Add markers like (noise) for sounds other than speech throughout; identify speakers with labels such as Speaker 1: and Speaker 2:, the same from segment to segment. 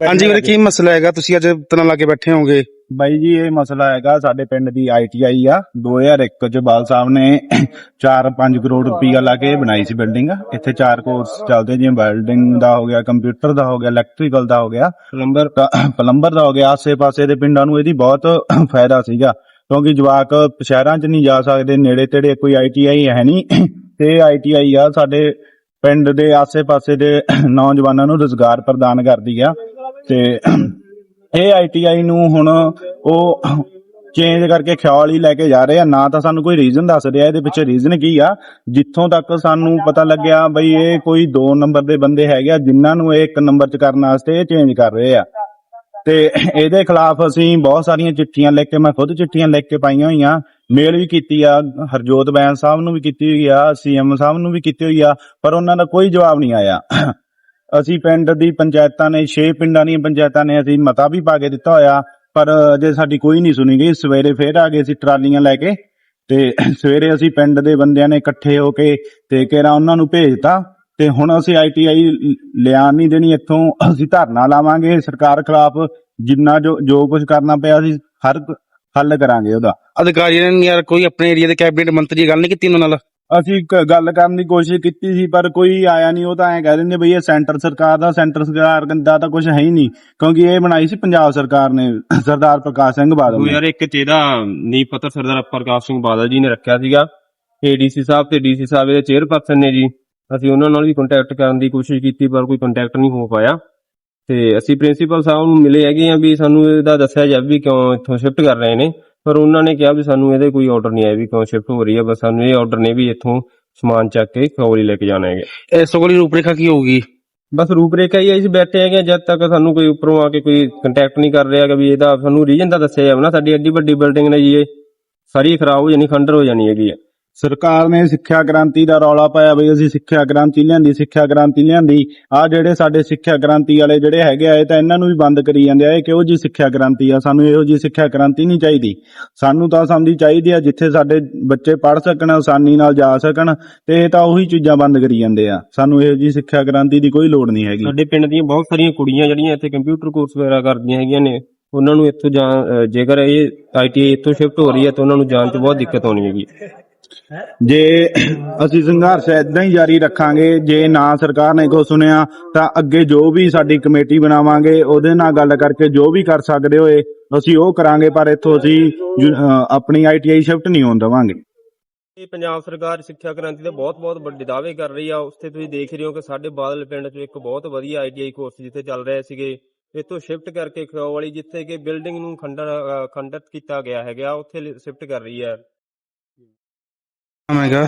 Speaker 1: ਹਾਂਜੀ ਵੀਰੇ ਕੀ ਮਸਲਾ ਹੈਗਾ? ਤੁਸੀਂ ਅੱਜ ਤਨਾ ਲਾ ਕੇ ਬੈਠੇ ਹੋਗੇ
Speaker 2: ਬਾਈ ਜੀ ਇਹ ਮਸਲਾ ਹੈਗਾ ਸਾਡੇ ਪਿੰਡ ਦੀ ਆਈਟੀਆਈ ਆ। 2001 ਚ ਬਾਲ ਸਾਹਿਬ ਨੇ (coughs) 4-5 ਕਰੋੜ ਰੁਪਈਆ ਲਾ ਕੇ ਬਣਾਈ ਸੀ ਬਿਲਡਿੰਗ। ਇੱਥੇ ਚਾਰ ਕੋਰਸ ਚੱਲਦੇ ਜਿਵੇਂ ਵੈਲਡਿੰਗ ਦਾ ਹੋ ਗਿਆ ਕੰਪਿਊਟਰ ਦਾ ਹੋ ਗਿਆ ਇਲੈਕਟ੍ਰੀਕਲ ਦਾ ਹੋ ਗਿਆ। ਪਲੰਬਰ। (coughs) ਪਲੰਬਰ ਦਾ ਹੋ ਗਿਆ ਆਸੇ-ਪਾਸੇ ਦੇ ਪਿੰਡਾਂ ਨੂੰ ਇਹਦੀ ਬਹੁਤ (coughs) ਫਾਇਦਾ ਸੀਗਾ। ਕਿਉਂਕਿ ਜਵਾਕ ਸ਼ਹਿਰਾਂ 'ਚ ਨਹੀਂ ਜਾ ਸਕਦੇ ਨੇੜੇ ਤੇੜੇ ਕੋਈ ਆਈਟੀਆਈ ਹੈ ਨਹੀਂ। ਤੇ ਆਈਟੀਆਈ ਆ ਸਾਡੇ ਪਿੰਡ ਦੇ ਆਸੇ-ਪਾਸੇ ਦੇ ਨੌਜਵਾਨਾਂ ਨੂੰ ਰੋਜ਼ਗਾਰ ਪ੍ਰਦਾਨ ਕਰਦੀ ਆ। ਤੇ ਇਹ ਆਈਟੀਆਈ ਨੂੰ ਹੁਣ ਉਹ ਚੇਂਜ ਕਰਕੇ ਖਿਆਲ ਹੀ ਲੈ ਕੇ ਜਾ ਰਹੇ ਆ। ਨਾ ਤਾਂ ਸਾਨੂੰ ਕੋਈ ਰੀਜ਼ਨ ਦੱਸ ਰਿਹਾ, ਇਹਦੇ ਪਿੱਛੇ ਰੀਜ਼ਨ ਕੀ ਆ? ਜਿੱਥੋਂ ਤੱਕ ਸਾਨੂੰ ਪਤਾ ਲੱਗਿਆ ਬਈ ਇਹ ਕੋਈ 2 ਨੰਬਰ ਦੇ ਬੰਦੇ ਹੈਗੇ ਆ, ਜਿਨ੍ਹਾਂ ਨੂੰ ਇਹ 1 ਨੰਬਰ 'ਚ ਕਰਨ ਵਾਸਤੇ ਇਹ ਚੇਂਜ ਕਰ ਰਹੇ ਆ। ਤੇ ਇਹਦੇ ਖਿਲਾਫ ਅਸੀਂ ਬਹੁਤ ਸਾਰੀਆਂ ਚਿੱਠੀਆਂ ਲਿਖ ਕੇ, ਮੈਂ ਖੁਦ ਚਿੱਠੀਆਂ ਲਿਖ ਕੇ ਪਾਈਆਂ ਹੋਈਆਂ। ਮੇਲ ਵੀ ਕੀਤੀ ਆ, ਹਰਜੋਤ ਬੈਂਸ ਸਾਹਿਬ ਨੂੰ ਵੀ ਕੀਤੀ ਹੋਈ ਆ, ਸੀਐਮ ਸਾਹਿਬ ਨੂੰ ਵੀ ਕੀਤੀ ਹੋਈ ਆ, ਪਰ ਉਹਨਾਂ ਦਾ ਕੋਈ ਜਵਾਬ ਨਹੀਂ ਆਇਆ। ਅਸੀਂ ਪਿੰਡ ਦੀ ਪੰਚਾਇਤਾਂ ਨੇ 6 ਪਿੰਡਾਂ ਦੀਆਂ ਪੰਚਾਇਤਾਂ ਨੇ ਅਸੀਂ ਮਤਾ ਵੀ ਪਾ ਕੇ ਦਿੱਤਾ ਹੋਇਆ, ਪਰ ਅਜੇ ਸਾਡੀ ਕੋਈ ਨਹੀਂ ਸੁਣੀ ਗਈ ਸਵੇਰੇ ਫੇਰ ਆ ਗਏ ਅਸੀਂ ਟਰਾਲੀਆਂ ਲੈ ਕੇ ਤੇ ਸਵੇਰੇ ਅਸੀਂ ਪਿੰਡ ਦੇ ਬੰਦਿਆਂ ਨੇ ਇਕੱਠੇ ਹੋ ਕੇ ਤੇ ਕਿਹੜਾ ਉਹਨਾਂ ਨੂੰ ਭੇਜਤਾ ਤੇ ਹੁਣ ਅਸੀਂ ਆਈਟੀਆਈ ਲਿਆ ਨਹੀਂ ਦੇਣੀ, ਇੱਥੋਂ ਅਸੀਂ ਧਰਨਾ ਲਾਵਾਂਗੇ। ਸਰਕਾਰ ਖਿਲਾਫ ਜਿੰਨਾ ਜੋ ਜੋ ਕੁਝ ਕਰਨਾ ਪਿਆ ਅਸੀਂ ਹਰ ਹੱਲ ਕਰਾਂਗੇ ਉਹਦਾ।
Speaker 1: ਅਧਿਕਾਰੀਆਂ ਨੇ ਯਾਰ ਕੋਈ ਆਪਣੇ ਏਰੀਆ ਦੇ ਕੈਬਨਿਟ ਮੰਤਰੀ ਗੱਲ ਨਹੀਂ ਕੀਤੀ ਉਹਨਾਂ ਨਾਲ?
Speaker 2: ਅਸੀਂ ਇੱਕ ਗੱਲ ਕਰਨ ਦੀ ਕੋਸ਼ਿਸ਼ ਕੀਤੀ ਸੀ, ਪਰ ਕੋਈ ਆਇਆ ਨਹੀਂ, ਉਹ ਤਾਂ ਐਂ ਕਹਿ ਦਿੰਦੇ ਬਈ ਇਹ ਸੈਂਟਰ ਸਰਕਾਰ ਦਾ, ਸੈਂਟਰ ਸਰਕਾਰ ਦਾ ਤਾਂ ਕੁਝ ਹੈ ਹੀ ਨਹੀਂ, ਕਿਉਂਕਿ ਇਹ ਬਣਾਈ ਸੀ ਪੰਜਾਬ ਸਰਕਾਰ ਨੇ, ਸਰਦਾਰ ਪ੍ਰਕਾਸ਼ ਸਿੰਘ ਬਾਦਲ
Speaker 3: ਉਹ
Speaker 2: ਨੇ
Speaker 3: ਯਾਰ ਇੱਕ ਚ ਇਹਦਾ ਨੀਂਹ ਪੱਤਰ ਸਰਦਾਰ ਪ੍ਰਕਾਸ਼ ਸਿੰਘ ਬਾਦਲ ਜੀ ਨੇ ਰੱਖਿਆ ਸੀਗਾ, ਏਡੀਸੀ ਸਾਹਿਬ ਤੇ ਡੀਸੀ ਸਾਹਿਬ ਇਹਦੇ ਚੇਅਰਪਰਸਨ ਨੇ ਜੀ, ਅਸੀਂ ਉਹਨਾਂ ਨਾਲ ਵੀ ਕੰਟੈਕਟ ਕਰਨ ਦੀ ਕੋਸ਼ਿਸ਼ ਕੀਤੀ, ਪਰ ਕੋਈ ਕੰਟੈਕਟ ਨਹੀਂ ਹੋ ਪਾਇਆ। ਤੇ ਅਸੀਂ ਪ੍ਰਿੰਸੀਪਲ ਸਾਹਿਬ ਨੂੰ ਮਿਲੇ ਹੈਗੇ ਆ ਵੀ ਸਾਨੂੰ ਇਹਦਾ ਦੱਸਿਆ ਜਾਵੇ ਵੀ ਕਿਉਂ ਇੱਥੋਂ ਸ਼ਿਫਟ ਕਰ ਰਹੇ ਨੇ। ਪਰ ਉਹਨਾਂ ਨੇ ਕਿਹਾ ਵੀ ਸਾਨੂੰ ਇਹਦੇ ਕੋਈ ਆਰਡਰ ਨਹੀਂ ਆਇਆ ਵੀ ਕਿਉਂ ਸ਼ਿਫਟ ਹੋ ਰਹੀ ਹੈ ਬਸ ਸਾਨੂੰ ਇਹ ਆਰਡਰ ਨੇ ਵੀ ਇੱਥੋਂ ਸਮਾਨ ਚੱਕ ਕੇ ਖੌਲੀ ਲੈ ਕੇ ਜਾਣਾ ਹੈਗਾ।
Speaker 1: ਇਸ ਤੋਂ ਕੋਈ ਰੂਪਰੇਖਾ ਕੀ ਹੋਊਗੀ?
Speaker 3: ਬਸ ਰੂਪਰੇਖਾ ਹੀ ਅਸੀਂ ਬੈਠੇ ਹੈਗੇ ਜਦ ਤੱਕ ਸਾਨੂੰ ਕੋਈ ਉੱਪਰੋਂ ਆ ਕੇ ਕੋਈ ਕੰਟੈਕਟ ਨਹੀਂ ਕਰ ਰਿਹਾ ਕਿ ਵੀ ਇਹਦਾ ਸਾਨੂੰ ਰੀਜਨ ਦਾ ਦੱਸਿਆ ਜਾਵੇ ਨਾ ਸਾਡੀ ਐਡੀ ਵੱਡੀ ਬਿਲਡਿੰਗ ਨੇ ਜੀ ਇਹ ਸਾਰੀ ਖਰਾਬ ਹੋ ਜਾਣੀ ਖੰਡਰ ਹੋ ਜਾਣੀ ਹੈਗੀ ਹੈ
Speaker 2: ਸਰਕਾਰ ਨੇ ਸਿੱਖਿਆ ਕ੍ਰਾਂਤੀ ਦਾ ਰੌਲਾ ਪਾਇਆ ਬਈ ਅਸੀਂ ਸਿੱਖਿਆ ਕ੍ਰਾਂਤੀ ਲਿਆਂਦੀ, ਸਿੱਖਿਆ ਕ੍ਰਾਂਤੀ ਲਿਆਂਦੀ। ਆ ਜਿਹੜੇ ਸਾਡੇ ਸਿੱਖਿਆ ਕ੍ਰਾਂਤੀ ਵਾਲੇ ਜਿਹੜੇ ਹੈਗੇ ਆ, ਇਹ ਤਾਂ ਇਹਨਾਂ ਨੂੰ ਵੀ ਬੰਦ ਕਰੀ ਜਾਂਦੇ ਆ। ਇਹ ਕਿਹੋ ਜੀ ਸਿੱਖਿਆ ਕ੍ਰਾਂਤੀ ਆ? ਸਾਨੂੰ ਇਹੋ ਜੀ ਸਿੱਖਿਆ ਕ੍ਰਾਂਤੀ ਨਹੀਂ ਚਾਹੀਦੀ। ਸਾਨੂੰ ਤਾਂ ਸਮਝੀ ਚਾਹੀਦੀ ਆ, ਜਿੱਥੇ ਸਾਡੇ ਬੱਚੇ ਪੜ੍ਹ ਸਕਣ, ਆਸਾਨੀ ਨਾਲ ਜਾ ਸਕਣ, ਤੇ ਇਹ ਤਾਂ ਉਹੀ ਚੀਜ਼ਾਂ ਬੰਦ ਕਰੀ ਜਾਂਦੇ ਆ। ਸਾਨੂੰ ਇਹੋ ਜੀ ਸਿੱਖਿਆ ਕ੍ਰਾਂਤੀ ਦੀ ਕੋਈ ਲੋੜ ਨਹੀਂ ਹੈਗੀ।
Speaker 3: ਸਾਡੇ ਪਿੰਡ ਦੀਆਂ ਬਹੁਤ ਸਾਰੀਆਂ ਕੁੜੀਆਂ ਜਿਹੜੀਆਂ ਇੱਥੇ ਕੰਪਿਊਟਰ ਕੋਰਸ ਵਗੈਰਾ ਕਰਦੀਆਂ ਹੈਗੀਆਂ ਨੇ, ਉਹਨਾਂ ਨੂੰ ਇੱਥੋਂ ਜਾਂ ਜੇਕਰ ਇਹ ਆਈਟੀਆਈ ਇੱਥੋਂ ਸ਼ਿਫਟ ਹੋ ਰਹੀ ਹੈ, ਤਾਂ ਉਹਨਾਂ ਨੂੰ ਜਾਣ 'ਚ ਬਹੁਤ ਦਿੱਕਤ ਆਉਣੀ ਹੈਗੀ।
Speaker 2: ਜੇ ਅਸੀਂ ਸੰਘਰਸ਼ ਇਦਾਂ ਹੀ ਜਾਰੀ ਰੱਖਾਂਗੇ, ਜੇ ਨਾ ਸਰਕਾਰ ਨੇ ਕੋ ਸੁਣਿਆ, ਤਾਂ ਅੱਗੇ ਜੋ ਵੀ ਸਾਡੀ ਕਮੇਟੀ ਬਣਾਵਾਂਗੇ, ਉਹਦੇ ਨਾਲ ਗੱਲ ਕਰਕੇ ਜੋ ਵੀ ਕਰ ਸਕਦੇ ਹੋਏ, ਅਸੀਂ ਉਹ ਕਰਾਂਗੇ, ਪਰ ਇੱਥੋਂ ਅਸੀਂ ਯੂ- ਅਹ ਆਪਣੀ ਆਈਟੀਆਈ ਸ਼ਿਫਟ ਨਹੀਂ ਹੋਣ ਦੇਵਾਂਗੇ।
Speaker 3: ਇਹ ਪੰਜਾਬ ਸਰਕਾਰ ਸਿੱਖਿਆ ਕ੍ਰਾਂਤੀ ਦੇ ਬਹੁਤ ਬਹੁਤ ਵੱਡੇ ਦਾਅਵੇ ਕਰ ਰਹੀ ਆ। ਉਸ ਤੇ ਤੁਸੀਂ ਦੇਖ ਰਹੇ ਹੋ ਕਿ ਸਾਡੇ ਬਾਦਲ ਪਿੰਡ 'ਚ ਇੱਕ ਬਹੁਤ ਵਧੀਆ ਆਈਟੀਆਈ ਕੋਰਸ ਜਿੱਥੇ ਚੱਲ ਰਹੇ ਸੀਗੇ, ਇੱਥੋਂ ਸ਼ਿਫਟ ਕਰਕੇ ਖਿਓ ਵਾਲੀ, ਜਿੱਥੇ ਕਿ ਬਿਲਡਿੰਗ ਨੂੰ ਖੰਡਨ ਅਹ ਖੰਡਿਤ ਕੀਤਾ ਗਿਆ ਹੈਗਾ, ਉੱਥੇ ਸ਼ਿਫਟ ਕਰ ਰਹੀ ਹੈ।
Speaker 1: ਨਾਮ ਹੈਗਾ?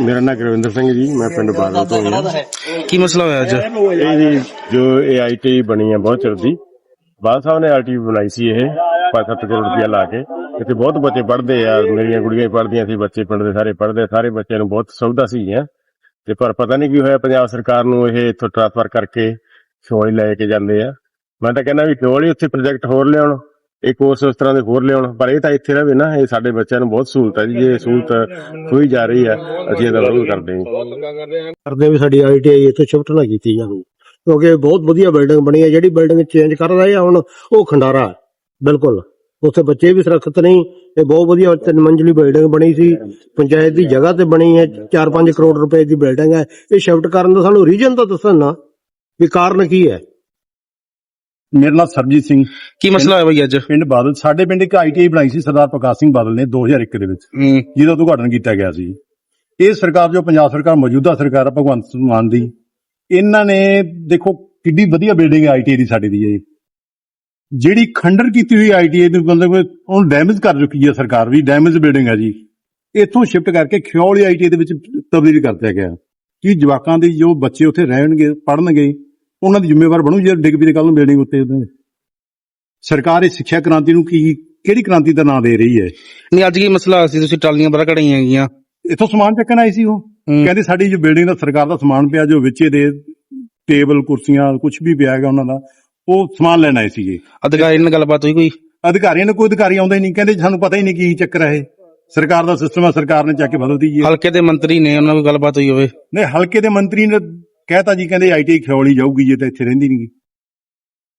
Speaker 4: ਮੇਰਾ ਨਾਮ ਗੁਰਵਿੰਦਰ ਸਿੰਘ ਜੀ ਮੈਂ ਪਿੰਡ ਬਾਦਲ ਤੋਂ ਹਾਂ।
Speaker 1: ਕੀ ਮਸਲਾ ਹੋਇਆ ਅੱਜ?
Speaker 4: ਇਹ ਜੀ ਜੋ ਇਹ ਆਈਟੀ ਬਣੀ ਹੈ ਬਹੁਤ ਚਿਰ ਦੀ ਬਾਦ ਸਾਹਿਬ ਨੇ ਆਈਟੀ ਬਣਾਈ ਸੀ ਇਹ 5-7 ਕਰੋੜ ਰੁਪਇਆ ਲਾ ਕੇ। ਇੱਥੇ ਬਹੁਤ ਬੱਚੇ ਪੜ੍ਹਦੇ ਆ ਮੇਰੀਆਂ ਕੁੜੀਆਂ ਪੜ੍ਹਦੀਆਂ ਸੀ ਬੱਚੇ ਪਿੰਡ ਦੇ ਸਾਰੇ ਪੜ੍ਹਦੇ ਸਾਰੇ ਬੱਚਿਆਂ ਨੂੰ ਬਹੁਤ ਸੁਵਿਧਾ ਸੀਗੀਆਂ ਤੇ ਪਰ ਪਤਾ ਨਹੀਂ ਕੀ ਹੋਇਆ ਪੰਜਾਬ ਸਰਕਾਰ ਨੂੰ ਇਹ ਇੱਥੋਂ ਟ੍ਰਾਂਸਫਰ ਕਰਕੇ ਸ਼ੋਈ ਲੈ ਕੇ ਜਾਂਦੇ ਆ। ਮੈਂ ਤਾਂ ਕਹਿੰਦਾ ਵੀ ਕਿਉਂ ਨਹੀਂ ਉੱਥੇ ਪ੍ਰੋਜੈਕਟ ਹੋਰ ਲਿਆਉਣ। ਇਹ ਕੋਰਸ ਉਸ ਤਰ੍ਹਾਂ ਦੇ ਹੋਰ ਲਿਆਉਣ ਪਰ ਇਹ ਤਾਂ ਇੱਥੇ ਰਵੇ ਨਾ ਇਹ ਸਾਡੇ ਬੱਚਿਆਂ ਨੂੰ ਬਹੁਤ ਸਹੂਲਤ ਹੈ ਜੀ ਇਹ ਸਹੂਲਤ ਖੋਈ ਜਾ ਰਹੀ ਹੈ ਅਸੀਂ ਇਹਦਾ ਵਿਰੋਧ ਕਰਦੇ ਹਾਂ
Speaker 5: ਕਰਦੇ ਵੀ ਸਾਡੀ ਆਈਟੀਆਈ ਇੱਥੇ ਸ਼ਿਫਟ ਨਾ ਕੀਤੀ ਜਾਵੇ ਕਿਉਂਕਿ ਬਹੁਤ ਵਧੀਆ ਬਿਲਡਿੰਗ ਬਣੀ ਹੈ ਜਿਹੜੀ ਬਿਲਡਿੰਗ ਚੇਂਜ ਕਰ ਰਹੇ ਆ ਹੁਣ ਉਹ ਖੰਡਾਰਾ ਹੈ। ਬਿਲਕੁਲ। ਉੱਥੇ ਬੱਚੇ ਵੀ ਸੁਰੱਖਿਅਤ ਨਹੀਂ ਇਹ ਬਹੁਤ ਵਧੀਆ ਤਿੰਨ ਮੰਜ਼ਲੀ ਬਿਲਡਿੰਗ ਬਣੀ ਸੀ ਪੰਚਾਇਤ ਦੀ ਜਗ੍ਹਾ ਤੇ ਬਣੀ ਹੈ 4-5 ਕਰੋੜ ਰੁਪਏ ਦੀ ਬਿਲਡਿੰਗ ਹੈ ਇਹ ਸ਼ਿਫਟ ਕਰਨ ਦਾ ਸਾਨੂੰ ਰੀਜਨ ਤਾਂ ਦੱਸਣ ਨਾ ਵੀ ਕਾਰਨ ਕੀ ਹੈ।
Speaker 6: ਮੇਰਾ ਨਾਮ ਸਰਜੀਤ ਸਿੰਘ।
Speaker 1: ਕੀ ਮਸਲਾ ਹੋਇਆ ਬਈ ਅੱਜ?
Speaker 6: ਪਿੰਡ ਬਾਦਲ ਸਾਡੇ ਪਿੰਡ ਇੱਕ ਆਈਟੀਆਈ ਬਣਾਈ ਸੀ ਸਰਦਾਰ ਪ੍ਰਕਾਸ਼ ਸਿੰਘ ਬਾਦਲ ਨੇ 2001 ਦੇ ਵਿੱਚ
Speaker 1: ਹੂੰ।
Speaker 6: ਜਿਹਦਾ ਉਦਘਾਟਨ ਕੀਤਾ ਗਿਆ ਸੀ। ਇਹ ਸਰਕਾਰ ਜੋ ਪੰਜਾਬ ਸਰਕਾਰ ਮੌਜੂਦਾ ਸਰਕਾਰ ਆ ਭਗਵੰਤ ਮਾਨ ਦੀ ਇਹਨਾਂ ਨੇ ਦੇਖੋ ਕਿੱਡੀ ਵਧੀਆ ਬਿਲਡਿੰਗ ਹੈ ਆਈਟੀਆਈ ਦੀ ਸਾਡੀ ਦੀ ਇਹ। ਜਿਹੜੀ ਖੰਡਰ ਕੀਤੀ ਹੋਈ ਆਈਟੀਆਈ ਦੇ ਮਤਲਬ ਉਹਨੂੰ ਡੈਮੇਜ ਕਰ ਚੁੱਕੀ ਹੈ ਸਰਕਾਰ ਵੀ ਡੈਮੇਜ ਬਿਲਡਿੰਗ ਹੈ ਜੀ। ਇੱਥੋਂ ਸ਼ਿਫਟ ਕਰਕੇ ਖਿਓਲੀ ਆਈਟੀਆਈ ਦੇ ਵਿੱਚ ਤਬਦੀਲ ਕਰ ਦਿੱਤਾ ਗਿਆ। ਕਿ ਜਵਾਕਾਂ ਦੇ ਜੋ ਬੱਚੇ ਉੱਥੇ ਰਹਿਣਗੇ ਪੜਨਗੇ ਉਹਨਾਂ ਦੀ ਜ਼ਿੰਮੇਵਾਰ ਬਣੂ ਜੇ ਡਿੱਗ ਵੀ ਕੱਲ ਨੂੰ ਬਿਲਡਿੰਗ ਉੱਤੇ ਉਹਦੇ। ਸਰਕਾਰ ਇਹ ਸਿੱਖਿਆ ਕ੍ਰਾਂਤੀ ਨੂੰ ਕੀ ਕਿਹੜੀ ਕ੍ਰਾਂਤੀ ਦਾ ਨਾਂ ਦੇ ਰਹੀ ਹੈ?
Speaker 1: ਨਹੀਂ ਅੱਜ ਕੀ ਮਸਲਾ ਸੀ ਤੁਸੀਂ ਟਰਾਲੀਆਂ ਬੜਾ ਕਢਾਈਆਂ ਹੈਗੀਆਂ।
Speaker 6: ਇੱਥੋਂ ਸਮਾਨ ਚੱਕਣ ਆਏ ਸੀ ਉਹ। ਕਹਿੰਦੇ ਸਾਡੀ ਜੋ ਬਿਲਡਿੰਗ ਦਾ ਸਰਕਾਰ ਦਾ ਸਮਾਨ ਪਿਆ ਜੋ ਵਿੱਚੇ ਦੇ ਟੇਬਲ ਕੁਰਸੀਆਂ ਕੁਝ ਵੀ ਪਿਆ ਹੈਗਾ ਉਹਨਾਂ ਦਾ ਉਹ ਸਮਾਨ ਲੈਣ ਆਏ ਸੀਗੇ।
Speaker 1: ਅਧਿਕਾਰੀ ਨਾਲ ਗੱਲਬਾਤ ਹੋਈ ਕੋਈ?
Speaker 6: ਅਧਿਕਾਰੀਆਂ ਨੇ ਕੋਈ ਅਧਿਕਾਰੀ ਆਉਂਦਾ ਹੀ ਨਹੀਂ। ਕਹਿੰਦੇ ਸਾਨੂੰ ਪਤਾ ਹੀ ਨਹੀਂ ਕੀ ਚੱਕਰ ਹੈ ਸਰਕਾਰ ਦਾ ਸਿਸਟਮ ਹੈ ਸਰਕਾਰ ਨੇ ਚੱਕ ਕੇ ਬਦਲਦੀ ਹੈ।
Speaker 1: ਹਲਕੇ ਦੇ ਮੰਤਰੀ ਨੇ ਉਹਨਾਂ ਨਾਲ ਗੱਲਬਾਤ ਹੋਈ ਹੋਵੇ।
Speaker 6: ਨਹੀਂ ਹਲਕੇ ਦੇ ਮੰਤਰੀ ਨੇ ਕਹਿਤਾ ਜੀ ਕਹਿੰਦੇ ਆਈਟੀ ਖਿਓਲੀ ਜਾਊਗੀ ਜੇ ਤਾਂ ਇੱਥੇ ਰਹਿੰਦੀ ਨਹੀਂ